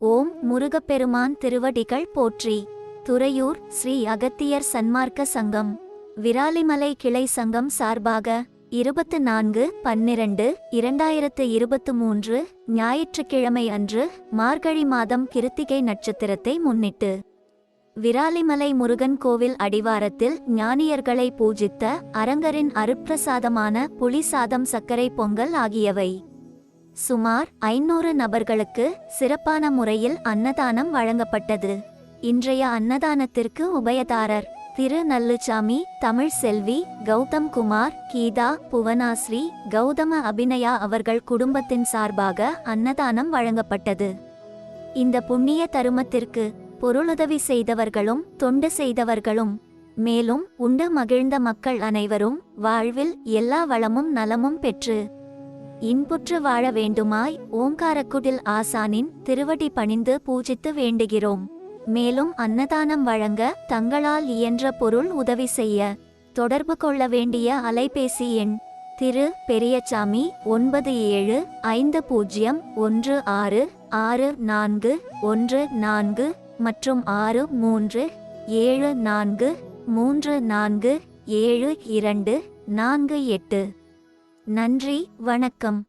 ஓம் முருகப்பெருமான் திருவடிகள் போற்றி. துறையூர் ஸ்ரீ அகத்தியர் சன்மார்க்க சங்கம். விராலிமலை கிளை சங்கம் சார்பாக இருபத்து நான்கு பன்னிரண்டு இரண்டாயிரத்து இருபத்து மூன்று ஞாயிற்றுக்கிழமை அன்று மார்கழி மாதம் கிருத்திகை நட்சத்திரத்தை முன்னிட்டு. விராலிமலை முருகன் கோவில் அடிவாரத்தில் ஞானியர்களை பூஜித்த அரங்கரின் அருப்பிரசாதமான புலிசாதம் சர்க்கரை பொங்கல் ஆகியவை. சுமார் ஐநூறு நபர்களுக்கு சிறப்பான முறையில் அன்னதானம் வழங்கப்பட்டது. இன்றைய அன்னதானத்திற்கு உபயதாரர் திரு. நல்லுச்சாமி தமிழ் செல்வி கௌதம் குமார் கீதா புவனாஸ்ரீ கௌதம அபிநயா அவர்கள் குடும்பத்தின் சார்பாக அன்னதானம் வழங்கப்பட்டது. இந்த புண்ணிய தருமத்திற்கு பொருளுதவி செய்தவர்களும் தொண்டு செய்தவர்களும் மேலும் உண்டு மகிழ்ந்த மக்கள் அனைவரும் வாழ்வில் எல்லா வளமும் நலமும் பெற்று இன்புற்று வாழ வேண்டுமாய் ஓங்காரக்குடில் ஆசானின் திருவடி பணிந்து பூஜித்து வேண்டுகிறோம். மேலும் அன்னதானம் வழங்க தங்களால் இயன்ற பொருள் உதவி செய்ய தொடர்பு கொள்ள வேண்டிய அலைபேசி எண் திரு பெரியசாமி ஒன்பது ஏழு ஐந்து பூஜ்ஜியம் ஒன்று ஆறு ஆறு நான்கு ஒன்று நான்கு மற்றும் ஆறு மூன்று ஏழு நான்கு மூன்று நான்கு ஏழு இரண்டு நான்கு எட்டு. நன்றி வணக்கம்.